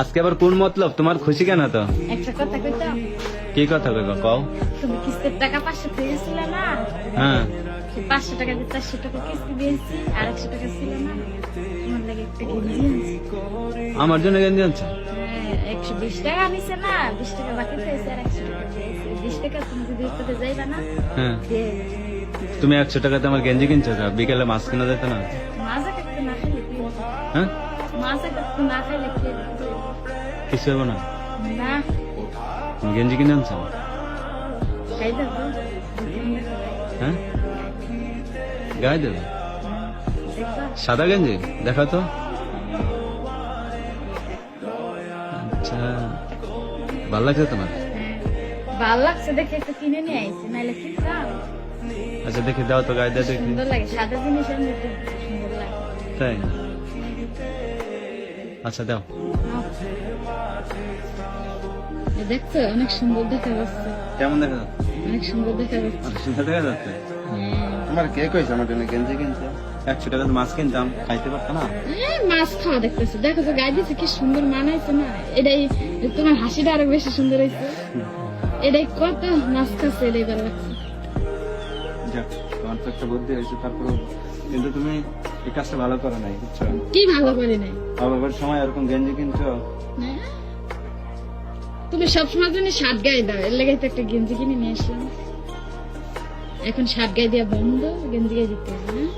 আজকে আবার কোন মতলব? তোমার খুশি কেন তো একটা কথা কইতাম কি কথা কইবা কও। তুমি কিস্তির টাকা পাঁচশো থেকে গেছিলে না? হ্যাঁ। সেই পাঁচশো টাকা দিয়ে চারশো টাকা কিস্তি দিয়েছি আর একশো টাকা ছিল না? তোমার লাগে একটা গেঞ্জি আনছি। আমার জন্য গেঞ্জি আনছো? হ্যাঁ, একশো বিশ টাকা না? বিশ টাকা বাকি পেয়েছে আর একশো টাকা বিশ টাকা তুমি যদি যাইবা না হ্যাঁ। তুমি একশো টাকাতে আমার গেঞ্জি কিনছো? বিকেলে মাছ কিনা যেত না? কাটতে না? হ্যাঁ? না হবে? না? গেঞ্জি কিনে আনছো? হ্যাঁ? গায়ে দেবে? সাদা গেঞ্জি? দেখা তো। আচ্ছা। ভালো লাগছে তোমার? ভালো লাগছে দেখে একটা কিনে নিয়ে আইছি নাইলে কিনতাম আচ্ছা দেখি দাও তো গায়ে দিয়ে দেখি। সুন্দর লাগে সাদা জিনিসের মধ্যে সুন্দর লাগে। তাই? আচ্ছা দাও। অনেক সুন্দর দেখা যাচ্ছে। কেমন দেখা যাচ্ছে? অনেক সুন্দর দেখা যাচ্ছে। অনেক সুন্দর দেখা যাচ্ছে। তোমার কে কইছে আমার জন্য গেঞ্জি কিনতে একশো টাকা মাছ কিনতাম খাইতে পারতো না। মাছ খাওয়া দেখতেছো। দেখো তো দিচ্ছে কি সুন্দর মানাইছে না। এটাই তোমার হাসিটা আরও বেশি সুন্দর হয়েছে এটাই কত মাছ খাচ্ছে এটাই ভালো লাগছে। যাক তোমার তো একটা বুদ্ধি হয়েছে তারপরে কিন্তু তুমি এই কাজটা ভালো করে নাই বুঝছ? কি ভালো করে নাই? বাবার সময় এরকম গেঞ্জি কিনছো? তুমি সবসময় জন্য শার্ট গায়ে দাও এর লেগে তো একটা গেঞ্জি কিনে নিয়ে আসলাম। এখন শার্ট গায়ে দেওয়া বন্ধ গেঞ্জি গায়ে দিতে হবে হ্যাঁ?